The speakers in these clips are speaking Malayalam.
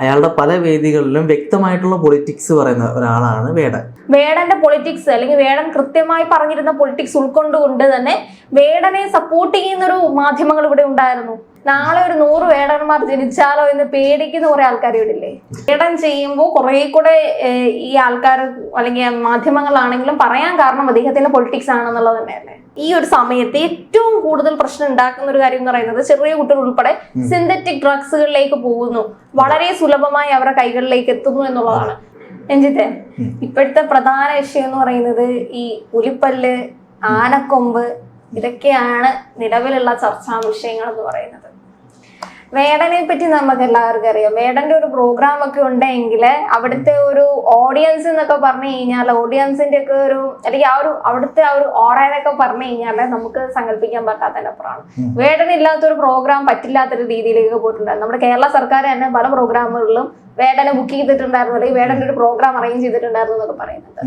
അയാളുടെ പല വേദികളിലും വ്യക്തമായിട്ടുള്ള പൊളിറ്റിക്സ് പറയുന്ന ഒരാളാണ് വേടൻ. വേടന്റെ പൊളിറ്റിക്സ് അല്ലെങ്കിൽ വേടൻ കൃത്യമായി പറഞ്ഞിരുന്ന പൊളിറ്റിക്സ് ഉൾക്കൊണ്ടുകൊണ്ട് തന്നെ വേടനെ സപ്പോർട്ട് ചെയ്യുന്ന ഒരു മാധ്യമങ്ങൾ ഇവിടെ ഉണ്ടായിരുന്നു. നാളെ ഒരു നൂറ് വേടന്മാർ ജനിച്ചാലോ എന്ന് പേടിക്കുന്ന കുറെ ആൾക്കാർ ഇവിടെ ഇല്ലേ? വേടൻ ചെയ്യുമ്പോൾ കുറെ കൂടെ ഈ ആൾക്കാർ അല്ലെങ്കിൽ മാധ്യമങ്ങളാണെങ്കിലും പറയാൻ കാരണം അദ്ദേഹത്തിന്റെ പൊളിറ്റിക്സ് ആണെന്നുള്ളത് തന്നെയല്ലേ? ഈ ഒരു സമയത്ത് ഏറ്റവും കൂടുതൽ പ്രശ്നം ഉണ്ടാക്കുന്ന ഒരു കാര്യം എന്ന് പറയുന്നത് ചെറിയ കുട്ടികൾ ഉൾപ്പെടെ സിന്തറ്റിക് ഡ്രഗ്സുകളിലേക്ക് പോകുന്നു. വളരെ സുലഭമായി അവരുടെ കൈകളിലേക്ക് എത്തുന്നു എന്നുള്ളതാണ്. രഞ്ജിത്തെ ഇപ്പോഴത്തെ പ്രധാന വിഷയം എന്ന് പറയുന്നത് ഈ പുലിപ്പല്ല് ആനക്കൊമ്പ് ഇതൊക്കെയാണ് നിലവിലുള്ള ചർച്ചാ വിഷയങ്ങൾ എന്ന് പറയുന്നത്. വേടനെ പറ്റി നമുക്ക് എല്ലാവർക്കും അറിയാം. വേടന്റെ ഒരു പ്രോഗ്രാം ഒക്കെ ഉണ്ടെങ്കിൽ അവിടുത്തെ ഒരു ഓഡിയൻസ് എന്നൊക്കെ പറഞ്ഞു കഴിഞ്ഞാൽ ഓഡിയൻസിന്റെ ഒക്കെ ഒരു അല്ലെങ്കിൽ ആ ഒരു അവിടുത്തെ ആ ഒരു ഓറയൊക്കെ പറഞ്ഞു കഴിഞ്ഞാൽ നമുക്ക് സങ്കല്പിക്കാൻ പറ്റാത്തതിന്റെ അപ്പുറമാണ്. വേടനില്ലാത്തൊരു പ്രോഗ്രാം പറ്റില്ലാത്തൊരു രീതിയിലേക്ക് പോയിട്ടുണ്ടായിരുന്നു നമ്മുടെ കേരള സർക്കാർ തന്നെ പല പ്രോഗ്രാമുകളിലും വേടനെ ബുക്ക് ചെയ്തിട്ടുണ്ടായിരുന്നു അല്ലെങ്കിൽ വേടന്റെ ഒരു പ്രോഗ്രാം അറേഞ്ച് ചെയ്തിട്ടുണ്ടായിരുന്നു എന്നൊക്കെ പറയുന്നുണ്ട്.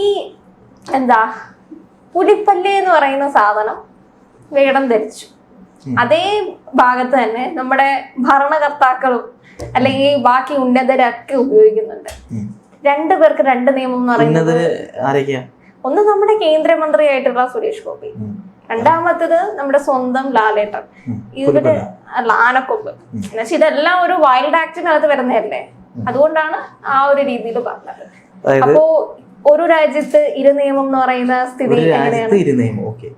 ഈ എന്താ പുലിപ്പല്ല് എന്ന് പറയുന്ന സാധനം വേടം ധരിച്ചു. അതേ ഭാഗത്ത് തന്നെ നമ്മുടെ ഭരണകർത്താക്കളും അല്ലെങ്കിൽ ബാക്കി ഉന്നതരൊക്കെ ഉപയോഗിക്കുന്നുണ്ട്. രണ്ടു പേർക്ക് രണ്ട് നിയമം എന്ന് പറയുന്നത് ഒന്ന് നമ്മുടെ കേന്ദ്രമന്ത്രിയായിട്ടുള്ള സുരേഷ് ഗോപി. രണ്ടാമത്തേത് നമ്മുടെ സ്വന്തം ലാലേട്ടൻ. ഇവരുടെ ഇവർ. അല്ല ആനക്കൊമ്പ്. എന്നുവെച്ചാൽ ഇതെല്ലാം ഒരു വൈൽഡ് ആക്ടിനകത്ത് വരുന്നതല്ലേ? അതുകൊണ്ടാണ് ആ ഒരു രീതിയിൽ പറഞ്ഞത്. അപ്പോ ഒരു രാജ്യത്ത് ഇരു നിയമം എന്ന് പറയുന്ന സ്ഥിതി ഒരു എങ്ങനെയാണ് രാജ്യത്ത് ഇരു നിയമം ഓക്കെ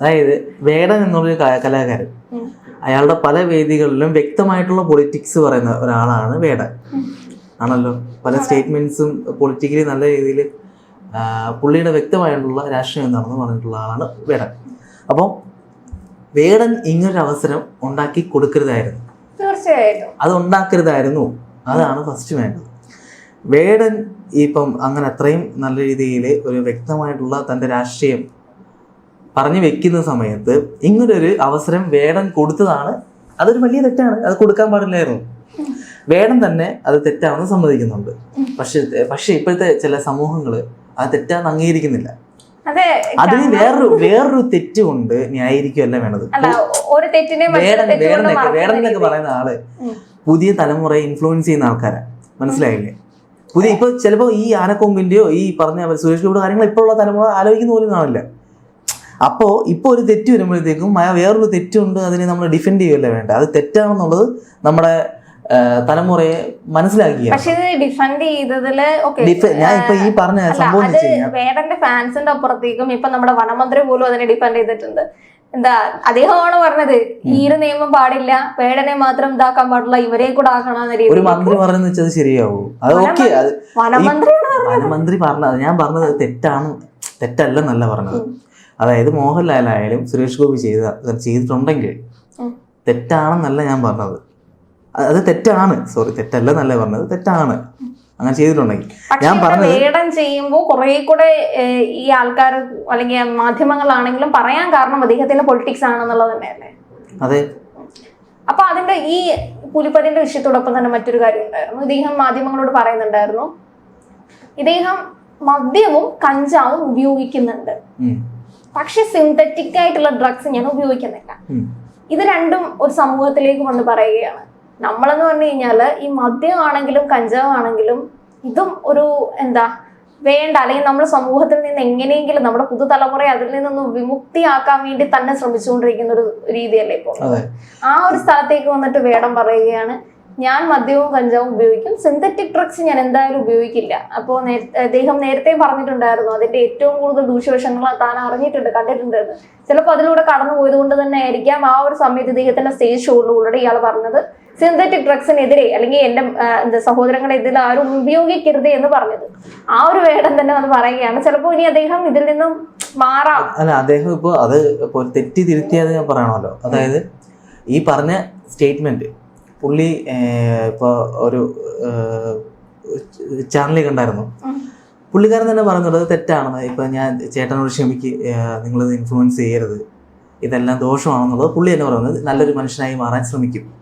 അതായത് വേടൻ എന്നുള്ളൊരു കലാകാരൻ. അയാളുടെ പല വേദികളിലും വ്യക്തമായിട്ടുള്ള പൊളിറ്റിക്സ് പറയുന്ന ഒരാളാണ് വേടൻ. ആണല്ലോ? പല സ്റ്റേറ്റ്മെന്റ്സും പൊളിറ്റിക്കലി നല്ല രീതിയിൽ പുള്ളിയുടെ വ്യക്തമായിട്ടുള്ള രാഷ്ട്രീയം എന്താണെന്ന് പറഞ്ഞിട്ടുള്ള ആളാണ് വേടൻ. അപ്പോൾ വേടൻ ഇങ്ങനൊരു അവസരം ഉണ്ടാക്കി കൊടുക്കരുതായിരുന്നു. തീർച്ചയായിട്ടും. അത് ഉണ്ടാക്കരുതായിരുന്നു. അതാണ് ഫസ്റ്റ് വേണ്ടത്. വേടൻ ഇപ്പം അങ്ങനെ അത്രയും നല്ല രീതിയിൽ ഒരു വ്യക്തമായിട്ടുള്ള തന്റെ രാഷ്ട്രീയം പറഞ്ഞു വെക്കുന്ന സമയത്ത് ഇങ്ങനൊരു അവസരം വേടൻ കൊടുത്തതാണ്. അതൊരു വലിയ തെറ്റാണ്. അത് കൊടുക്കാൻ പാടില്ലായിരുന്നു. വേടൻ തന്നെ അത് തെറ്റാണെന്ന് സമ്മതിക്കുന്നുണ്ട്. പക്ഷെ പക്ഷെ ഇപ്പോഴത്തെ ചില സമൂഹങ്ങൾ അത് തെറ്റാന്ന് അംഗീകരിക്കുന്നില്ല. അതെ അതിന് വേറൊരു വേറൊരു തെറ്റ് കൊണ്ട് ന്യായീകരിക്കുകയല്ല മറ്റൊരു വേടൻ വേടനൊക്കെ. പറയുന്ന ആൾ. പുതിയ തലമുറയെ ഇൻഫ്ലുവൻസ് ചെയ്യുന്ന ആൾക്കാരാ. മനസ്സിലായില്ലേ? പുതിയ ഇപ്പൊ ചിലപ്പോ ഈ ആനക്കൊമ്പിന്റെയോ ഈ പറഞ്ഞ സുരേഷ് ഗോപിയുടെ കാര്യങ്ങൾ ഇപ്പോഴുള്ള തലമുറ ആലോചിക്കുന്ന പോലും കാണില്ല അപ്പോ ഇപ്പോൾ ഒരു തെറ്റ് വരുമ്പോഴത്തേക്കും ആ വേറൊരു തെറ്റുണ്ട് അതിനെ നമ്മൾ ഡിഫെൻഡ് ചെയ്യുകയല്ല വേണ്ട? അത് തെറ്റാണെന്നുള്ളത് നമ്മുടെ തലമുറയെ മനസ്സിലാക്കിയ പക്ഷെ ഇത് ഡിഫെൻഡ് ചെയ്തതിൽ ഞാൻ ഇപ്പൊ ഈ പറഞ്ഞ സംഭവം വേടന്റെ ഫാൻസിന്റെ അപ്പുറത്തേക്കും ഇപ്പൊ നമ്മുടെ വനമന്ത്രി പോലും അതിനെ ഡിഫെൻഡ് ചെയ്തിട്ടുണ്ട്. എന്താ അദ്ദേഹമാണ് പറഞ്ഞത് ഈ ഒരു നിയമം പാടില്ല പേടനെ മാത്രം ഇതാക്കാൻ പാടില്ല ഇവരെ കൂടെ ആക്കണമെന്ന ഒരു മന്ത്രി പറഞ്ഞു വെച്ചത് ശരിയാവൂ. അത് ഓക്കെ വനമന്ത്രി പറഞ്ഞത്. ഞാൻ പറഞ്ഞത് തെറ്റാണ് തെറ്റല്ലെന്നല്ല പറഞ്ഞത്. അതായത് മോഹൻലാലായാലും സുരേഷ് ഗോപി ചെയ്ത ചെയ്തിട്ടുണ്ടെങ്കിൽ തെറ്റാണെന്നല്ല ഞാൻ പറഞ്ഞത്. അത് തെറ്റാണ്. സോറി തെറ്റല്ല എന്നല്ല പറഞ്ഞത്. തെറ്റാണ്. അങ്ങനെ ചെയ്തിട്ടുണ്ടെങ്കിൽ. ഞാൻ പറഞ്ഞത് ചെയ്യുമ്പോൾ കുറെ കൂടെ ഈ ആൾക്കാർ അല്ലെങ്കിൽ മാധ്യമങ്ങളാണെങ്കിലും പറയാൻ കാരണം അദ്ദേഹത്തിന്റെ പൊളിറ്റിക്സ് ആണെന്നുള്ളത് തന്നെയല്ലേ? അതെ. അപ്പൊ അതിന്റെ ഈ പുലിപ്പതിന്റെ വിഷയത്തോടൊപ്പം തന്നെ മറ്റൊരു കാര്യം ഉണ്ടായിരുന്നു. ഇദ്ദേഹം മാധ്യമങ്ങളോട് പറയുന്നുണ്ടായിരുന്നു. ഇദ്ദേഹം മദ്യവും കഞ്ചാവും ഉപയോഗിക്കുന്നുണ്ട്. പക്ഷെ സിന്തറ്റിക് ആയിട്ടുള്ള ഡ്രഗ്സ് ഞാൻ ഉപയോഗിക്കുന്നില്ല. ഇത് രണ്ടും ഒരു സമൂഹത്തിലേക്ക് വന്ന് പറയുകയാണ്. നമ്മളെന്ന് പറഞ്ഞു കഴിഞ്ഞാൽ ഈ മദ്യമാണെങ്കിലും കഞ്ചാവാണെങ്കിലും ഇതും ഒരു എന്താ വേണ്ട. അല്ലെങ്കിൽ നമ്മൾ സമൂഹത്തിൽ നിന്ന് എങ്ങനെയെങ്കിലും നമ്മുടെ പുതുതലമുറയെ അതിൽ നിന്നൊന്ന് വിമുക്തിയാക്കാൻ വേണ്ടി തന്നെ ശ്രമിച്ചുകൊണ്ടിരിക്കുന്ന ഒരു രീതിയല്ലേ ഇപ്പോൾ ആ ഒരു സ്ഥലത്തേക്ക് വന്നിട്ട് വേടം പറയുകയാണ്. ഞാൻ മദ്യവും കഞ്ചാവും ഉപയോഗിക്കും. സിന്തറ്റിക് ഡ്രഗ്സ് ഞാൻ എന്തായാലും ഉപയോഗിക്കില്ല. അപ്പോൾ അദ്ദേഹം നേരത്തെ പറഞ്ഞിട്ടുണ്ടായിരുന്നു. അതിന്റെ ഏറ്റവും കൂടുതൽ ദൂഷ്യവശങ്ങൾ താൻ അറിഞ്ഞിട്ടുണ്ട് കണ്ടിട്ടുണ്ട്. ചിലപ്പോൾ അതിലൂടെ കടന്നു പോയത് കൊണ്ട് തന്നെ ആയിരിക്കാം ആ ഒരു സമയത്ത് ഇദ്ദേഹത്തിന്റെ സ്റ്റേജ് ഷോയിലൂടെ ഇയാൾ പറഞ്ഞത്. സിന്തറ്റിക് ഡ്രഗ്സിനെതിരെ അല്ലെങ്കിൽ എന്റെ എന്താ സഹോദരങ്ങളെതിരെ ആരും ഉപയോഗിക്കരുത് എന്ന് പറഞ്ഞത്. ആ ഒരു വേടം തന്നെ വന്ന് പറയുകയാണ്. ചിലപ്പോൾ ഇനി അദ്ദേഹം ഇതിൽ നിന്നും മാറാം. അല്ല അദ്ദേഹം ഇപ്പോൾ അത് തെറ്റി തിരുത്തിയത് ഞാൻ പറയണമല്ലോ. അതായത് ഈ പറഞ്ഞ സ്റ്റേറ്റ്മെന്റ് പുള്ളി ഇപ്പോൾ ഒരു ചാനലിൽ കണ്ടായിരുന്നു. പുള്ളിക്കാരൻ തന്നെ പറഞ്ഞത് തെറ്റാണെന്ന് ഇപ്പം ഞാൻ ചേട്ടനോട് ക്ഷമിക്ക് നിങ്ങളിത് ഇൻഫ്ലുവൻസ് ചെയ്യരുത്. ഇതെല്ലാം ദോഷമാണെന്നുള്ളത് പുള്ളി തന്നെ പറയുന്നത്. നല്ലൊരു മനുഷ്യനായി മാറാൻ ശ്രമിക്കും.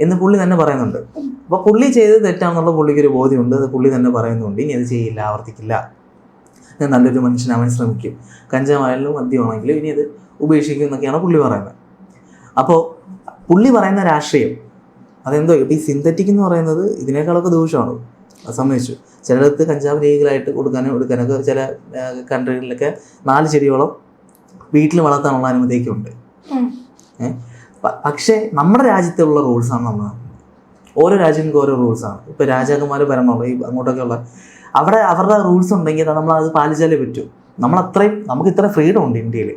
എന്ന് പുള്ളി തന്നെ പറയുന്നുണ്ട്. അപ്പോൾ പുള്ളി ചെയ്തത് തെറ്റാണെന്നുള്ള പുള്ളിക്ക് ഒരു ബോധ്യമുണ്ട്. അത് പുള്ളി തന്നെ പറയുന്നുണ്ട്. ഇനി അത് ചെയ്യില്ല ആവർത്തിക്കില്ല. ഞാൻ നല്ലൊരു മനുഷ്യനാവാൻ ശ്രമിക്കും. കഞ്ചാവായാലും മദ്യമാണെങ്കിലും ഇനി അത് ഉപേക്ഷിക്കും എന്നൊക്കെയാണ് പുള്ളി പറയുന്നത്. അപ്പോൾ പുള്ളി പറയുന്ന രാഷ്ട്രീയം അതെന്തോ ഇപ്പം ഈ സിന്തറ്റിക് എന്ന് പറയുന്നത് ഇതിനേക്കാളൊക്കെ ദൂഷ്യമാണ് അത് സമ്മതിച്ചു. ചിലയിടത്ത് കഞ്ചാവ് ലീഗലായിട്ട് കൊടുക്കാനും എടുക്കാനൊക്കെ ചില കൺട്രികളിലൊക്കെ നാല് ചെടിയോളം വീട്ടിൽ വളർത്താനുള്ള അനുമതിയൊക്കെ ഉണ്ട് പക്ഷേ നമ്മുടെ രാജ്യത്തുള്ള റൂൾസാണ് നമ്മൾ ഓരോ രാജ്യങ്ങൾക്ക് ഓരോ റൂൾസാണ് ഇപ്പോൾ രാജാക്കന്മാർ ഭരണമുള്ള ഈ അങ്ങോട്ടൊക്കെ ഉള്ള അവിടെ അവരുടെ റൂൾസ് ഉണ്ടെങ്കിൽ നമ്മൾ അത് പാലിച്ചാലേ പറ്റൂ. നമ്മൾ അത്രയും നമുക്ക് ഇത്ര ഫ്രീഡം ഉണ്ട് ഇന്ത്യയിൽ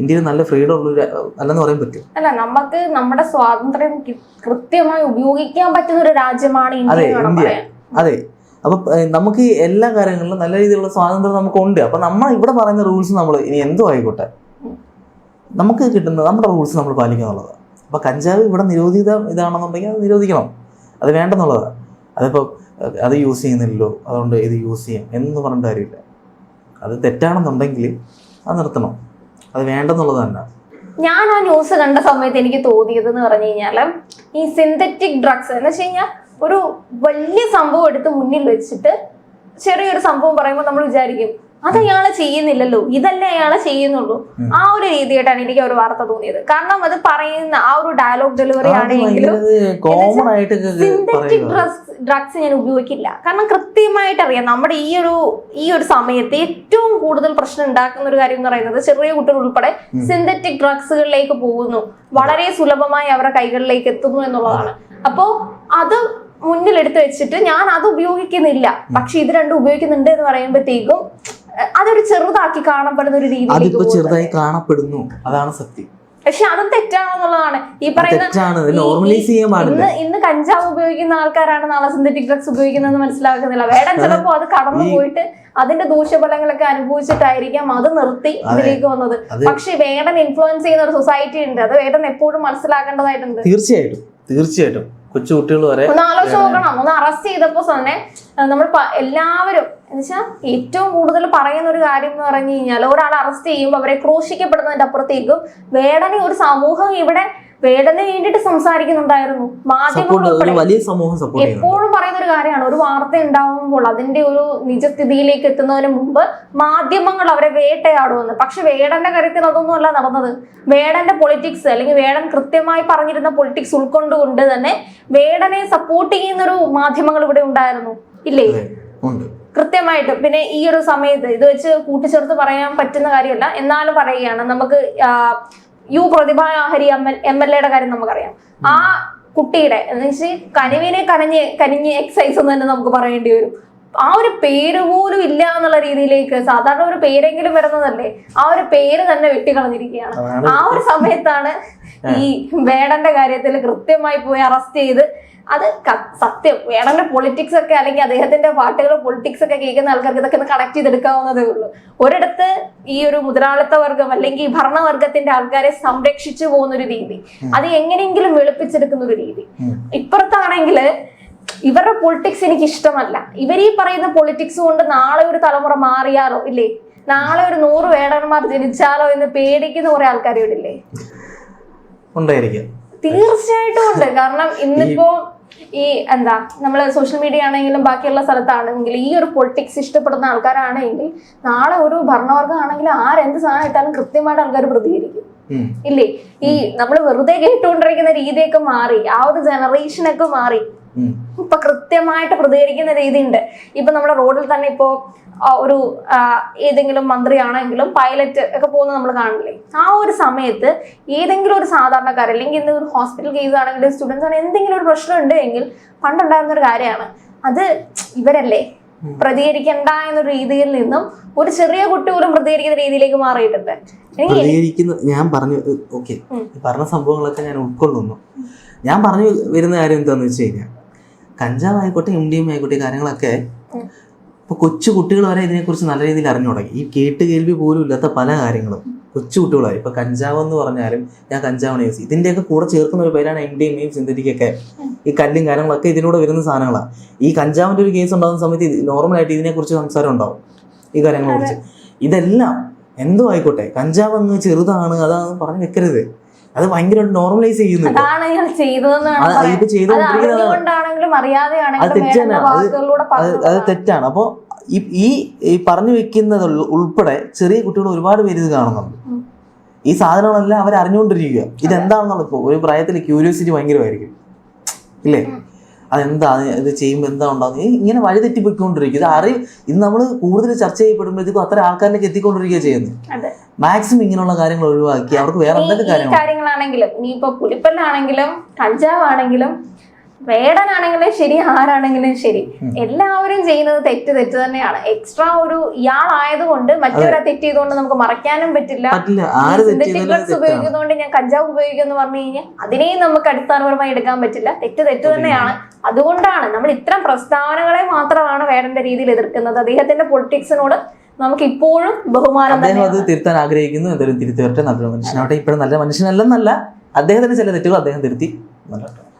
ഇന്ത്യയിൽ നല്ല ഫ്രീഡം ഉള്ള അല്ലെന്ന് പറയാൻ പറ്റും. അല്ല നമുക്ക് നമ്മുടെ സ്വാതന്ത്ര്യം കൃത്യമായി ഉപയോഗിക്കാൻ പറ്റുന്ന ഒരു രാജ്യമാണ് ഇന്ത്യ അതെ, ഇന്ത്യ. അതെ. അപ്പൊ നമുക്ക് എല്ലാ കാര്യങ്ങളിലും നല്ല രീതിയിലുള്ള സ്വാതന്ത്ര്യം നമുക്ക് ഉണ്ട് അപ്പൊ നമ്മൾ ഇവിടെ പറയുന്ന റൂൾസ് നമ്മൾ ഇനി എന്തോ ആയിക്കോട്ടെ. നമുക്ക് കിട്ടുന്ന നമ്മുടെ റൂൾസ് നമ്മൾ പാലിക്കുക എന്നുള്ളതാണ് അപ്പൊ കഞ്ചാവ് ഇവിടെ നിരോധിത ഇതാണെന്നുണ്ടെങ്കിൽ അത് നിരോധിക്കണം. അത് വേണ്ടെന്നുള്ളതാണ് അതിപ്പോ അത് യൂസ് ചെയ്യുന്നില്ലല്ലോ. അതുകൊണ്ട് ഇത് യൂസ് ചെയ്യാം എന്ന് പറഞ്ഞിട്ട് കാര്യമില്ല. അത് തെറ്റാണെന്നുണ്ടെങ്കിൽ അത് നിർത്തണം. അത് വേണ്ടെന്നുള്ളത് തന്നെ. ഞാൻ ആ ന്യൂസ് കണ്ട സമയത്ത് എനിക്ക് തോന്നിയത് എന്ന് പറഞ്ഞു കഴിഞ്ഞാൽ ഈ സിന്തറ്റിക് ഡ്രഗ്സ് എന്ന് വെച്ച് കഴിഞ്ഞാൽ ഒരു വലിയ സംഭവം എടുത്ത് മുന്നിൽ വെച്ചിട്ട് ചെറിയൊരു സംഭവം പറയുമ്പോൾ നമ്മൾ വിചാരിക്കും അത് അയാൾ ചെയ്യുന്നില്ലല്ലോ. ഇതല്ലേ അയാൾ ചെയ്യുന്നുള്ളൂ. ആ ഒരു രീതിയായിട്ടാണ് എനിക്ക് ഒരു വാർത്ത തോന്നിയത്. കാരണം അത് പറയുന്ന ആ ഒരു ഡയലോഗ് ഡെലിവറി ആണെങ്കിലും സിന്തറ്റിക് ഡ്രഗ്സ് ഡ്രഗ്സ് ഞാൻ ഉപയോഗിക്കില്ല. കാരണം കൃത്യമായിട്ട് അറിയാം നമ്മുടെ ഈ ഒരു ഈ ഒരു സമയത്ത് ഏറ്റവും കൂടുതൽ പ്രശ്നം ഉണ്ടാക്കുന്ന ഒരു കാര്യം എന്ന് പറയുന്നത് ചെറിയ കുട്ടികൾ ഉൾപ്പെടെ സിന്തറ്റിക് ഡ്രഗ്സുകളിലേക്ക് പോകുന്നു. വളരെ സുലഭമായി അവരുടെ കൈകളിലേക്ക് എത്തുന്നു എന്നുള്ളതാണ്. അപ്പോ അത് മുന്നിലെടുത്ത് വെച്ചിട്ട് ഞാൻ അത് ഉപയോഗിക്കുന്നില്ല. പക്ഷെ ഇത് രണ്ടും ഉപയോഗിക്കുന്നുണ്ട് എന്ന് പറയുമ്പോഴത്തേക്കും അതൊരു ചെറുതാക്കി കാണപ്പെടുന്ന ഒരു രീതി അതിപ്പോ ചെറുതായി കാണപ്പെടുന്നു. അതാണ് സത്യം. പക്ഷെ അതും തെറ്റാണെന്നുള്ളതാണ്. ഈ പറയുന്ന തെറ്റാണ്. ഈ- നോർമലൈസ് ചെയ്യാൻ പാടില്ല. ഇന്ന് ഇന്ന് കഞ്ചാവ് ഉപയോഗിക്കുന്ന ആൾക്കാരാണ് നാളെ സിന്തറ്റിക് ഡ്രഗ്സ് ഉപയോഗിക്കുന്നതെന്ന് മനസ്സിലാക്കുന്നില്ല വേണം ചിലപ്പോ അത് കടന്നു പോയിട്ട് അതിന്റെ ദൂഷ്യഫലങ്ങളൊക്കെ അനുഭവിച്ചിട്ടായിരിക്കാം അത് നിർത്തി. ഇതിലേക്ക് വന്നത്. പക്ഷെ വേടൻ ഇൻഫ്ലുവൻസ് ചെയ്യുന്ന ഒരു സൊസൈറ്റി ഉണ്ട്. അത് വേടൻ എപ്പോഴും മനസ്സിലാക്കേണ്ടതായിട്ടുണ്ട്. തീർച്ചയായിട്ടും. തീർച്ചയായിട്ടും. കൊച്ചു കുട്ടികൾ വരെ ഒന്ന് ആലോചിച്ച് നോക്കണം. ഒന്ന് അറസ്റ്റ് ചെയ്തപ്പോ തന്നെ നമ്മൾ എല്ലാവരും എന്നുവെച്ചാൽ ഏറ്റവും കൂടുതൽ പറയുന്ന ഒരു കാര്യം എന്ന് പറഞ്ഞു കഴിഞ്ഞാൽ ഒരാൾ അറസ്റ്റ് ചെയ്യുമ്പോൾ അവരെ ക്രൂശിക്കപ്പെടുന്നതിന്റെ അപ്പുറത്തേക്കും വേടനെ ഒരു സമൂഹം ഇവിടെ വേടന് വേണ്ടിയിട്ട് സംസാരിക്കുന്നുണ്ടായിരുന്നു. മാധ്യമങ്ങൾ എപ്പോഴും പറയുന്ന ഒരു കാര്യമാണ് ഒരു വാർത്ത ഉണ്ടാവുമ്പോൾ അതിന്റെ ഒരു നിജസ്ഥിതിയിലേക്ക് എത്തുന്നതിന് മുമ്പ് മാധ്യമങ്ങൾ അവരെ വേട്ടയാടുമെന്ന്. പക്ഷെ വേടന്റെ കാര്യത്തിൽ അതൊന്നും അല്ല നടന്നത്. വേടന്റെ പൊളിറ്റിക്സ് അല്ലെങ്കിൽ വേടൻ കൃത്യമായി പറഞ്ഞിരുന്ന പൊളിറ്റിക്സ് ഉൾക്കൊണ്ടുകൊണ്ട് തന്നെ വേടനെ സപ്പോർട്ട് ചെയ്യുന്ന ഒരു മാധ്യമങ്ങൾ ഇവിടെ ഉണ്ടായിരുന്നു. ഇല്ലേ? കൃത്യമായിട്ട്. പിന്നെ ഈ ഒരു സമയത്ത് ഇത് വെച്ച് കൂട്ടിച്ചേർത്ത് പറയാൻ പറ്റുന്ന കാര്യമല്ല. എന്നാലും പറയുകയാണ് നമുക്ക് U Prathibha Hari M L M L എയുടെ കാര്യം നമുക്കറിയാം. ആ കുട്ടിയുടെ എന്ന് വെച്ചാൽ കനിവിനെ കനഞ്ഞ് കനിഞ്ഞ് എക്സൈസ് എന്ന് തന്നെ നമുക്ക് പറയേണ്ടി വരും. ആ ഒരു പേര് പോലും ഇല്ല എന്നുള്ള രീതിയിലേക്ക് സാധാരണ ഒരു പേരെങ്കിലും വരുന്നതല്ലേ? ആ ഒരു പേര് തന്നെ വെട്ടിക്കളഞ്ഞിരിക്കുകയാണ്. ആ ഒരു സമയത്താണ് ഈ വേടന്റെ കാര്യത്തിൽ കൃത്യമായി പോയി അറസ്റ്റ് ചെയ്ത് അത് സത്യം വേടന്റെ പൊളിറ്റിക്സ് ഒക്കെ അല്ലെങ്കിൽ അദ്ദേഹത്തിന്റെ പാട്ടുകൾ പൊളിറ്റിക്സ് ഒക്കെ കേൾക്കുന്ന ആൾക്കാർക്ക് ഇതൊക്കെ ഒന്ന് കണക്ട് ചെയ്തെടുക്കാവുന്നതേ ഉള്ളൂ. ഒരിടത്ത് ഈ ഒരു മുതലാളിത്ത വർഗം അല്ലെങ്കിൽ ഭരണവർഗത്തിന്റെ ആൾക്കാരെ സംരക്ഷിച്ചു പോകുന്ന ഒരു രീതി അത് എങ്ങനെയെങ്കിലും വെളുപ്പിച്ചെടുക്കുന്ന ഒരു രീതി. ഇപ്പുറത്താണെങ്കിൽ ഇവരുടെ പൊളിറ്റിക്സ് എനിക്ക് ഇഷ്ടമല്ല ഇവർ ഈ പറയുന്ന പൊളിറ്റിക്സ് കൊണ്ട് നാളെ ഒരു തലമുറ മാറിയാലോ? ഇല്ലേ? നാളെ ഒരു നൂറ് വേടന്മാർ ജനിച്ചാലോ എന്ന് പേടിക്കുന്ന കുറെ ആൾക്കാർ ഇവിടെ ഇല്ലേ? ഉണ്ടായിരിക്കാം. തീർച്ചയായിട്ടും ഉണ്ട്. കാരണം ഇന്നിപ്പോ ഈ എന്താ നമ്മൾ സോഷ്യൽ മീഡിയ ആണെങ്കിലും ബാക്കിയുള്ള സ്ഥലത്താണെങ്കിൽ ഈ ഒരു പൊളിറ്റിക്സ് ഇഷ്ടപ്പെടുന്ന ആൾക്കാരാണെങ്കിൽ നാളെ ഒരു ഭരണവർഗം ആണെങ്കിൽ ആരെന്ത് സാധനം ഇട്ടാലും കൃത്യമായിട്ട് ആൾക്കാർ പ്രതികരിക്കും. ഇല്ലേ? ഈ നമ്മൾ വെറുതെ കേട്ടുകൊണ്ടിരിക്കുന്ന രീതിയൊക്കെ മാറി ആ ഒരു ജനറേഷനൊക്കെ മാറി. ഇപ്പൊ കൃത്യമായിട്ട് പ്രതികരിക്കുന്ന രീതിയുണ്ട്. ഇപ്പൊ നമ്മുടെ റോഡിൽ തന്നെ ഇപ്പോ ഒരു ഏതെങ്കിലും മന്ത്രിയാണെങ്കിലും പൈലറ്റ് ഒക്കെ പോകുന്നത് നമ്മൾ കാണില്ലേ ആ ഒരു സമയത്ത് ഏതെങ്കിലും ഒരു സാധാരണക്കാർ അല്ലെങ്കിൽ എന്തെങ്കിലും ഒരു ഹോസ്പിറ്റൽ കേസ് ആണെങ്കിലും സ്റ്റുഡൻസ് ആണെങ്കിൽ എന്തെങ്കിലും ഒരു പ്രശ്നം ഉണ്ട് എങ്കിൽ പണ്ടുണ്ടായിരുന്ന ഒരു കാര്യമാണ്. അത് ഇവരല്ലേ? പ്രതികരിക്കണ്ട എന്നൊരു രീതിയിൽ നിന്നും ഒരു ചെറിയ കുട്ടി പോലും പ്രതികരിക്കുന്ന രീതിയിലേക്ക് മാറിയിട്ടുണ്ട്. പ്രതികരിക്കുന്ന ഞാൻ പറഞ്ഞു ഓക്കെ. പറഞ്ഞ സംഭവങ്ങളൊക്കെ ഞാൻ ഉൾക്കൊള്ളുന്നു. ഞാൻ പറഞ്ഞു വരുന്ന കാര്യം എന്താണെന്ന് വെച്ച് കഴിഞ്ഞാൽ കഞ്ചാവ് ആയിക്കോട്ടെ എം ഡി എം ആയിക്കോട്ടെ കാര്യങ്ങളൊക്കെ. ഇപ്പൊ കൊച്ചു കുട്ടികൾ വരെ ഇതിനെക്കുറിച്ച് നല്ല രീതിയിൽ അറിഞ്ഞു തുടങ്ങി. ഈ കേട്ട് കേൾവി പോലും ഇല്ലാത്ത പല കാര്യങ്ങളും കൊച്ചു കുട്ടികളായി. ഇപ്പൊ കഞ്ചാവ് എന്ന് പറഞ്ഞാലും ഞാൻ കഞ്ചാവാണ് യൂസ് ചെയ്യും ഇതിന്റെയൊക്കെ കൂടെ ചേർക്കുന്ന ഒരു പേരാണ് എം ഡി എം എയും സിന്തറ്റിക് ഒക്കെ ഈ കല്ലും കാര്യങ്ങളൊക്കെ ഇതിലൂടെ വരുന്ന സാധനങ്ങളാണ്. ഈ കഞ്ചാവിന്റെ ഒരു കേസ് ഉണ്ടാകുന്ന സമയത്ത് നോർമലായിട്ട് ഇതിനെക്കുറിച്ച് സംസാരം ഉണ്ടാവും. ഈ കാര്യങ്ങളെ കുറിച്ച്. ഇതെല്ലാം എന്തോ ആയിക്കോട്ടെ കഞ്ചാവ് അങ്ങ് ചെറുതാണ് അതാണെന്ന് പറഞ്ഞു വെക്കരുത്. അത് ഭയങ്കര നോർമലൈസ് ചെയ്തതെന്നാണ് അത് തെറ്റാണ്. അപ്പോ ഈ ഈ പറഞ്ഞു വെക്കുന്നത് ഉൾ- ഉൾപ്പെടെ ചെറിയ കുട്ടികൾ ഒരുപാട് പേര് ഇത് കാണുന്നുണ്ട്. ഈ സാധനങ്ങളെല്ലാം അവർ അറിഞ്ഞുകൊണ്ടിരിക്കുക. ഇതെന്താണെന്നുള്ള ഇപ്പോൾ ഒരു പ്രായത്തിൽ ക്യൂരിയോസിറ്റി ഭയങ്കരമായിരിക്കും. ഇല്ലേ? അതെന്താ? ഇത് ചെയ്യുമ്പോൾ എന്താ ഉണ്ടാകുന്നത് ഇങ്ങനെ വഴി തെറ്റിപ്പോയിക്കൊണ്ടിരിക്കും. ഇത് അറി ഇത് നമ്മൾ കൂടുതൽ ചർച്ച ചെയ്യപ്പെടുമ്പോഴത്തേക്കും അത്ര ആൾക്കാരിലേക്ക് എത്തിക്കൊണ്ടിരിക്കുകയാണ് ചെയ്യുന്നത്. മാക്സിമം ഇങ്ങനെയുള്ള കാര്യങ്ങൾ ഒഴിവാക്കി. അവർക്ക് വേറെ എന്തൊക്കെ കാര്യങ്ങളാണെങ്കിലും നീ ഇനിയിപ്പോ പുലിപ്പല്ലാണെങ്കിലും കഞ്ചാവാണെങ്കിലും വേടനാണെങ്കിലും ശരി ആരാണെങ്കിലും ശരി. എല്ലാവരും ചെയ്യുന്നത് തെറ്റ് തെറ്റ് തന്നെയാണ്. എക്സ്ട്രാ ഒരു ഇയാളായതുകൊണ്ട് മറ്റൊരാ തെറ്റ് ചെയ്തുകൊണ്ട് നമുക്ക് മറയ്ക്കാനും പറ്റില്ല. ഡ്രഗ്സ് ഉപയോഗിക്കുന്നതുകൊണ്ട് ഞാൻ കഞ്ചാവ് ഉപയോഗിക്കുന്നു പറഞ്ഞു കഴിഞ്ഞാൽ അതിനെയും നമുക്ക് അടിസ്ഥാനപരമായി എടുക്കാൻ പറ്റില്ല. തെറ്റ് തെറ്റ് തന്നെയാണ്. അതുകൊണ്ടാണ് നമ്മൾ ഇത്തരം പ്രസ്താവനകളെ മാത്രമാണ് വേടന്റെ രീതിയിൽ എതിർക്കുന്നത്. അദ്ദേഹത്തിന്റെ പൊളിറ്റിക്സിനോട് നമുക്ക് ഇപ്പോഴും ബഹുമാനം അദ്ദേഹം അത് തിരുത്താൻ ആഗ്രഹിക്കുന്നു. എന്തായാലും തിരുത്തി വരട്ടെ. നല്ലൊരു മനുഷ്യനാവട്ടെ. ഇപ്പോഴും നല്ല മനുഷ്യനല്ലെന്നല്ല. അദ്ദേഹത്തിന്റെ ചില തെറ്റുകൾ അദ്ദേഹം തിരുത്തി. നല്ലതായിട്ട്